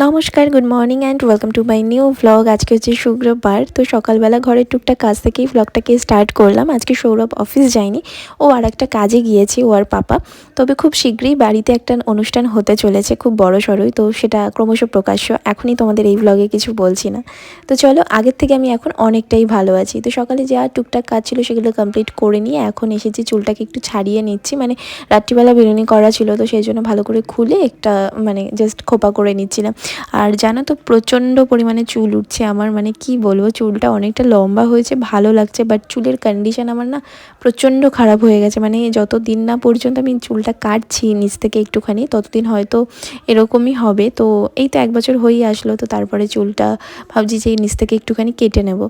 নমস্কার good morning and welcome to my new vlog আজকে হচ্ছে শুক্রবার, তো সকালবেলা ঘরের টুকটাক কাজ থেকেই ভ্লগটাকে স্টার্ট করলাম। আজকে সৌরভ অফিস যায়নি, ও আর একটা কাজে গিয়েছে, ও আর পাপা। তবে খুব শীঘ্রই বাড়িতে একটা অনুষ্ঠান হতে চলেছে, খুব বড় সড়োই, তো সেটা ক্রমশ প্রকাশ্য। এখনই তোমাদের এই ভ্লগে কিছু বলছি না। তো চলো, আগের থেকে আমি এখন অনেকটাই ভালো আছি। তো সকালে যা টুকটাক কাজ ছিল সেগুলো কমপ্লিট করে নিয়ে এখন এসেছি, চুলটাকে একটু ছাড়িয়ে নিচ্ছি। মানে রাত্রিবেলা বিরিয়ানি করা ছিল, তো সেই জন্য ভালো করে খুলে একটা মানে জাস্ট খোপা করে নিচ্ছিলাম। আর জানো তো প্রচণ্ড পরিমাণে চুল উঠছে আমার মানে কি বলব, চুলটা অনেকটা লম্বা হয়েছে, ভালো লাগছে বাট চুলের কন্ডিশন আমার না প্রচণ্ড খারাপ হয়ে গেছে। মানে যত দিন না পর্যন্ত আমি চুলটা কাটছি নিচ থেকে একটুখানি, ততদিন হয়তো এরকমই হবে। তো এই তো এক বছর হয়েই আসলো, তো তারপরে চুলটা ভাবছি যে নিচ থেকে একটুখানি কেটে নেব।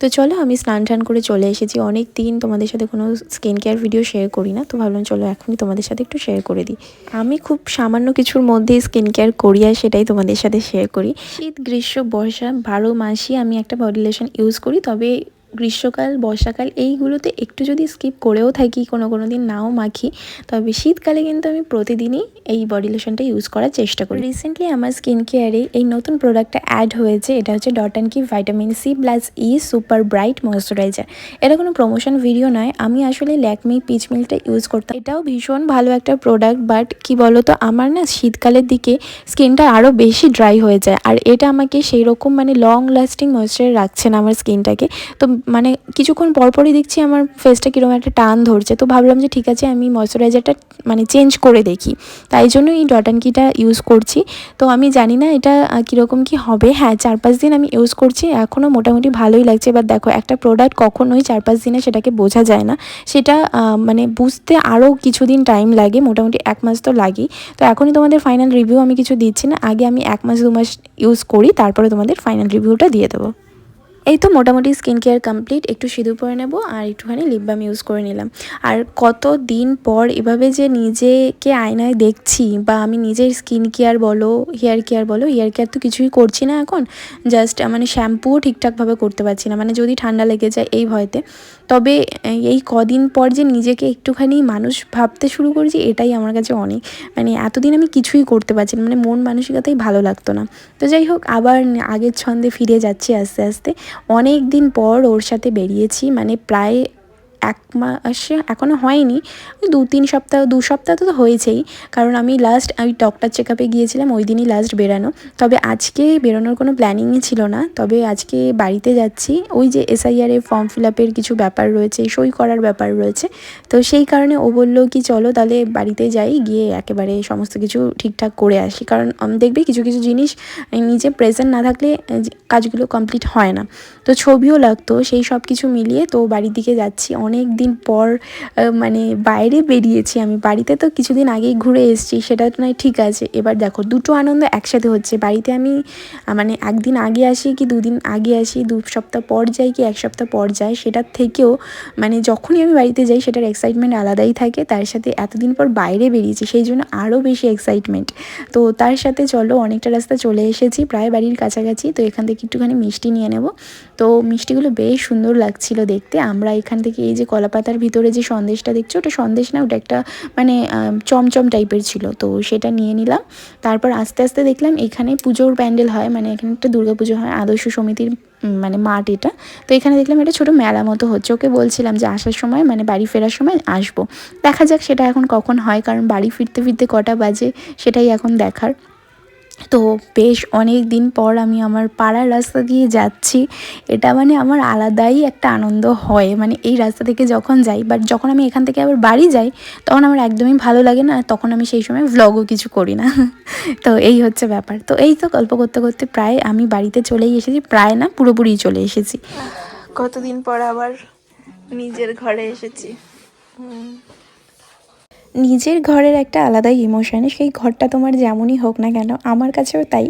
তো চলো আমি স্নান টান করে চলে এসেছি। অনেক দিন তোমাদের সাথে কোনো স্কিন কেয়ার ভিডিও শেয়ার করি না, তো ভাবলাম চলো এখনই তোমাদের সাথে একটু শেয়ার করে দিই। আমি খুব সামান্য কিছুর মধ্যেই স্কিন কেয়ার করি আর সেটাই তোমাদের সাথে শেয়ার করি। শীত, গ্রীষ্ম, বর্ষা বারো মাসই আমি একটা বডি লোশন ইউজ করি, তবে গ্রীষ্মকাল, বর্ষাকাল এইগুলোতে একটু যদি স্কিপ করেও থাকি কোনো কোনো দিন নাও মাখি, তবে শীতকালে কিন্তু আমি প্রতিদিনই এই বডি লোশনটা ইউজ করার চেষ্টা করি। রিসেন্টলি আমার স্কিন কেয়ারে এই নতুন প্রোডাক্টটা অ্যাড হয়েছে, এটা হচ্ছে ডট অ্যান্ড কি vitamin C plus E super bright moisturizer এটা কোনো প্রমোশন ভিডিও নয়, আমি আসলে ল্যাকমি পিচ মিল্কটা ইউজ করতাম। এটাও ভীষণ ভালো একটা প্রোডাক্ট বাট কি বলতো, আমার না শীতকালের দিকে স্কিনটা আরও বেশি ড্রাই হয়ে যায়, আর এটা আমাকে সেই রকম মানে লং লাস্টিং ময়শ্চার রাখছে না আমার স্কিনটাকে তো মানে কিছুক্ষণ পরপরই দেখছি আমার ফেসটা কীরকম একটা টান ধরছে। তো ভাবলাম যে ঠিক আছে, আমি ময়শ্চারাইজারটা মানে চেঞ্জ করে দেখি। তাই জন্য এই ডট অ্যান্ড কিটা ইউজ করছি। তো আমি জানি না এটা কীরকম কি হবে। হ্যাঁ চার পাঁচ দিন আমি ইউজ করছি। এখনও মোটামুটি ভালোই লাগছে। এবার দেখো, একটা প্রোডাক্ট কখনোই চার পাঁচ দিনে সেটাকে বোঝা যায় না। সেটা মানে বুঝতে আরও কিছুদিন টাইম লাগে। মোটামুটি এক মাস তো লাগেই। তো এখনই তোমাদের ফাইনাল রিভিউ আমি কিছু দিচ্ছি না। আগে আমি এক মাস, দু মাস ইউজ করি। তারপরে তোমাদের ফাইনাল রিভিউটা দিয়ে দেবো। এই তো মোটামুটি স্কিন কেয়ার কমপ্লিট একটু সিঁদুর পরে নেব আর একটুখানি লিপ বাম ইউজ করে নিলাম। আর কত দিন পর এভাবে যে নিজেকে আয়নায় দেখছি বা আমি নিজের স্কিন কেয়ার বলো হেয়ার কেয়ার বলো হেয়ার কেয়ার তো কিছুই করছি না এখন জাস্ট মানে শ্যাম্পুও ঠিকঠাকভাবে করতে পারছি না। মানে যদি ঠান্ডা লেগে যায় এই ভয়তে। তবে এই কদিন পর যে নিজেকে একটুখানি মানুষ ভাবতে শুরু করেছি, এটাই আমার কাছে অনেক মানে এতদিন আমি কিছুই করতে পারছি না মানে মন মানসিকতাই ভালো লাগতো না। তো যাই হোক, আবার আগের ছন্দে ফিরে যাচ্ছি আস্তে আস্তে। অনেক দিন পর ওর সাথে বেরিয়েছি মানে প্রায় এক মাসে এখনও হয়নি। ওই দু, তিন সপ্তাহ, দু সপ্তাহ তো হয়েছেই। কারণ আমি লাস্ট আমি ডক্টর চেক আপে গিয়েছিলাম, ওই দিনই লাস্ট বেরানো। তবে আজকে বেরোনোর কোনো প্ল্যানিংই ছিল না। তবে আজকে বাড়িতে যাচ্ছি। ওই যে এসআইআরে ফর্ম ফিল আপের কিছু ব্যাপার রয়েছে, সই করার ব্যাপার রয়েছে। তো সেই কারণে ও বলল কি, চলো তাহলে বাড়িতে যাই, গিয়ে একেবারে সমস্ত কিছু ঠিকঠাক করে আসি। কারণ দেখবে কিছু কিছু জিনিস নিজে প্রেজেন্ট না থাকলে কাজগুলো কমপ্লিট হয় না। তো ছবিও লাগতো, সেই সব কিছু মিলিয়ে তো বাড়ির দিকে যাচ্ছি। অনেক দিন পর মানে বাইরে বেরিয়েছি আমি। বাড়িতে তো কিছুদিন আগেই ঘুরে এসেছি, সেটা তো নয়, ঠিক আছে। এবার দেখো, দুটো আনন্দ একসাথে হচ্ছে। বাড়িতে আমি মানে একদিন আগে আসি কি দুদিন আগে আসি, দু সপ্তাহ পর যাই কি এক সপ্তাহ পর যাই, সেটার থেকেও মানে যখনই আমি বাড়িতে যাই, সেটার এক্সাইটমেন্ট আলাদাই থাকে। তার সাথে এতদিন পর বাইরে বেরিয়েছি, সেই জন্য আরও বেশি এক্সাইটমেন্ট তো তার সাথে চলো, অনেকটা রাস্তা চলে এসেছি, প্রায় বাড়ির কাছাকাছি। তো এখান থেকে একটুখানি মিষ্টি নিয়ে নেব। তো মিষ্টিগুলো বেশ সুন্দর লাগছিল দেখতে। আমরা এখান থেকে এই যে কলাপাতার ভিতরে যে সন্দেশটা দেখছ, ওটা সন্দেশ না, ওটা একটা মানে চমচম টাইপের ছিল। তো সেটা নিয়ে নিলাম। তারপর আস্তে আস্তে দেখলাম এখানে পুজোর প্যান্ডেল হয় মানে এখানে একটা দুর্গা পুজো হয়, আদর্শ সমিতির মানে মাঠ এটা। তো এখানে দেখলাম এটা ছোটো মেলা মতো হচ্ছে। ওকে বলছিলাম যে আসার সময় মানে বাড়ি ফেরার সময় আসব। দেখা যাক সেটা এখন কখন হয়, কারণ বাড়ি ফিরতে ফিরতে কটা বাজে, সেটাই এখন দেখার। তো বেশ অনেক দিন পর আমি আমার পাড়ার রাস্তা দিয়ে যাচ্ছি। এটা মানে আমার আলাদাই একটা আনন্দ হয়। মানে এই রাস্তা থেকে যখন যাই বাট যখন আমি এখান থেকে আবার বাড়ি যাই, তখন আমার একদমই ভালো লাগে না, তখন আমি সেই সময় ভ্লগও কিছু করি না। তো এই হচ্ছে ব্যাপার। তো এই তো গল্প করতে করতে প্রায় আমি বাড়িতে চলেই এসেছি, প্রায় না, পুরোপুরি চলে এসেছি। কতদিন পর আবার নিজের ঘরে এসেছি। নিজের ঘরের একটা আলাদাই ইমোশন সেই ঘরটা তোমার যেমনই হোক না কেন আমার কাছেও তাই।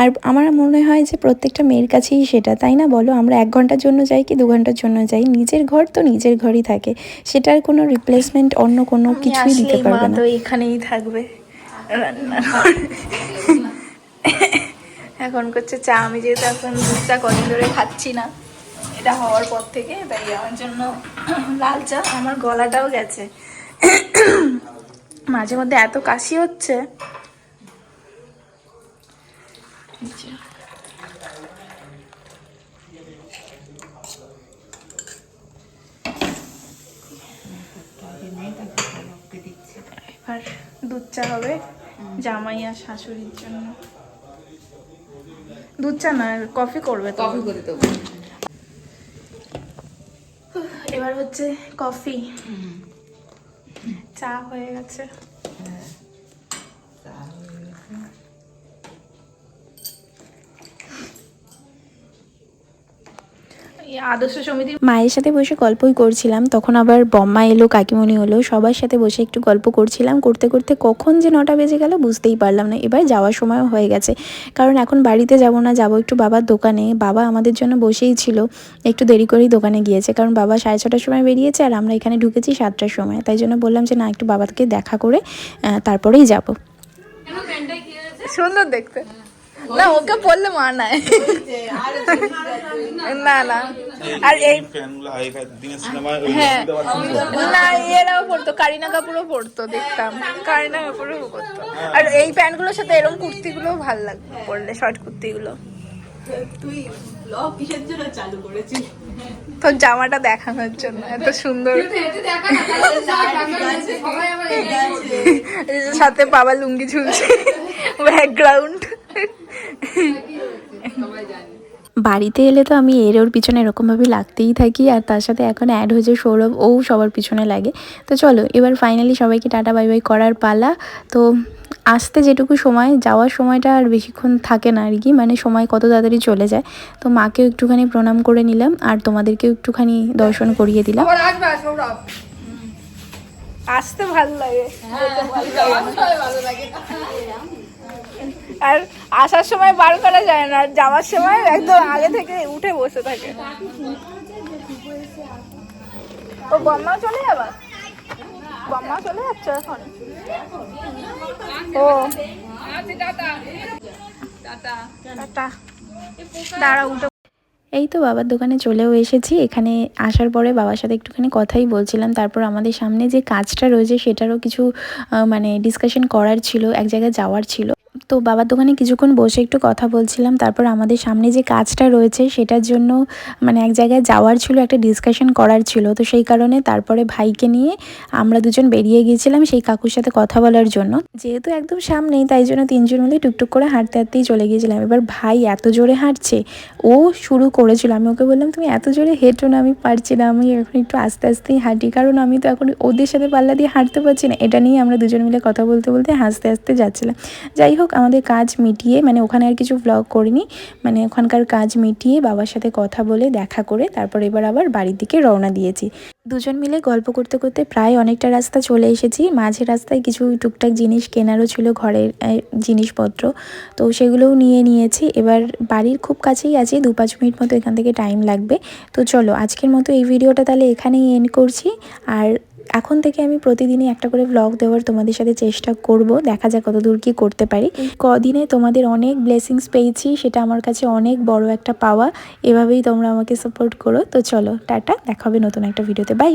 আর আমার মনে হয় যে প্রত্যেকটা মেয়ের কাছেই সেটা তাই না বলো? আমরা এক ঘণ্টার জন্য যাই কি দু ঘণ্টার জন্য যাই? নিজের ঘর তো নিজের ঘরই থাকে। সেটার কোনো রিপ্লেসমেন্ট অন্য কোনো কিছুই দিতে পারবে না। তো এখানেই থাকবে। এখন করছে চা। আমি যেহেতু এখন দুধটা কদিন ধরে খাচ্ছি না এটা হওয়ার পর থেকে তাই আমার জন্য লাল চা। আমার গলাটাও গেছে। মাঝে মধ্যে এত কাশি হচ্ছে। এবার দুধ চা হবে জামাই আর শাশুড়ির জন্য। দুধ চা না কফি করবে কফি করে দেবো। এবার হচ্ছে কফি। চা হয়ে গেছে এই আদর্শ সমিতির মায়ের সাথে বসে গল্পই করছিলাম তখন আবার বম্মা এলো কাকিমণি হলো সবার সাথে বসে একটু গল্প করছিলাম করতে করতে কখন যে নটা বেজে গেল বুঝতেই পারলাম না এবার যাওয়ার সময়ও হয়ে গেছে। কারণ এখন বাড়িতে যাব না যাব একটু বাবার দোকানে বাবা আমাদের জন্য বসেই ছিল একটু দেরি করেই দোকানে গিয়েছে কারণ বাবা সাড়ে ছটার সময় বেরিয়েছে আর আমরা এখানে ঢুকেছি সাতটার সময় তাই জন্য বললাম যে না একটু বাবাকে দেখা করে তারপরেই যাব। সুন্দর দেখতে। না ওকে পড়লে মানায়। না না। আর এই সিনেমা হ্যাঁ না এরাও পড়তো কারিনা কাপুরও পড়তো দেখতাম। কারিনা কাপুরও পড়তো। আর এই প্যান্টগুলোর সাথে এরকম কুর্তিগুলো ভালো লাগবে পরলে শর্ট কুর্তিগুলো। তুই ব্লগ কিসের জন্য চালু করেছিস? তোর জামাটা দেখানোর জন্য এত সুন্দর। সাথে বাবা লুঙ্গি ঝুলছে। ব্যাকগ্রাউন্ড বাড়িতে এলে তো আমি এর ওর পিছনে এরকমভাবে লাগতেই থাকি আর তার সাথে এখন অ্যাড হয়েছে সৌরভ ও সবার পিছনে লাগে। তো চলো এবার ফাইনালি সবাইকে টাটা বাই বাই করার পালা। তো আসতে যেটুকু সময় যাওয়ার সময়টা আর বেশিক্ষণ থাকে না আর কি মানে সময় কত তাড়াতাড়ি চলে যায়। তো মাকেও একটুখানি প্রণাম করে নিলাম আর তোমাদেরকেও একটুখানি দর্শন করিয়ে দিলাম। আসতে ভালো লাগে। ভালো লাগে। আর আসার সময় বার করা যায় না যাওয়ার সময় একদম আগে থেকে উঠে বসে থাকে। ও বম্মা চলে যাবা? বম্মা চলে যাচ্ছে এখন? ও। এই তো বাবার দোকানে চলেও এসেছি। এখানে আসার পরে বাবার সাথে একটুখানি কথাই বলছিলাম। তারপর আমাদের সামনে যে কাজটা রয়েছে, সেটারও কিছু মানে ডিসকাশন করার ছিল, এক জায়গায় যাওয়ার ছিল। তো বাবার দোকানে কিছুক্ষণ বসে একটু কথা বলছিলাম, তারপর আমাদের সামনে যে কাজটা রয়েছে সেটার জন্য মানে এক জায়গায় যাওয়ার ছিল, একটা ডিসকাশন করার ছিল। তো সেই কারণে তারপরে ভাইকে নিয়ে আমরা দুজন বেরিয়ে গিয়েছিলাম সেই কাকুর সাথে কথা বলার জন্য। যেহেতু একদম সামনেই, তাই জন্য তিনজন মিলে টুকটুক করে হাঁটতে হাঁটতেই চলে গিয়েছিলাম। এবার ভাই এত জোরে হাঁটছে, ও শুরু করেছিল। আমি ওকে বললাম, তুমি এত জোরে হেঁটো না, আমি পারছি না, আমি এখন একটু আস্তে আস্তেই হাঁটি। কারণ আমি তো এখন ওদের সাথে পাল্লা দিয়ে হাঁটতে পারছি না। এটা নিয়ে আমরা দুজন মিলে কথা বলতে বলতে হাসতে হাসতে যাচ্ছিলাম। যাই হোক আমাদের কাজ মিটিয়ে মানে ওখানে আর কিছু ব্লগ করিনি মানে ওখানকার কাজ মিটিয়ে বাবার সাথে কথা বলে দেখা করে তারপর এবার আবার বাড়ির দিকে রওনা দিয়েছি। দুজন মিলে গল্প করতে করতে প্রায় অনেকটা রাস্তা চলে এসেছি। মাঝে রাস্তায় কিছু টুকটাক জিনিস কেনারও ছিল ঘরের জিনিসপত্র, তো সেগুলোও নিয়ে নিয়েছি। এবার বাড়ির খুব কাছেই আছি, দু পাঁচ মিনিট মতো এখান থেকে টাইম লাগবে। তো চলো, আজকের মতো এই ভিডিওটা তাহলে এখানেই এন্ড করছি। আর এখন থেকে আমি প্রতিদিনই একটা করে ব্লগ দেওয়ার তোমাদের সাথে চেষ্টা করব। দেখা যাক কতদূর কি করতে পারি। কদিনে তোমাদের অনেক ব্লেসিংস পেয়েছি সেটা আমার কাছে অনেক বড় একটা পাওয়া। এভাবেই তোমরা আমাকে সাপোর্ট করো। তো চলো টাটা দেখা হবে নতুন একটা ভিডিওতে বাই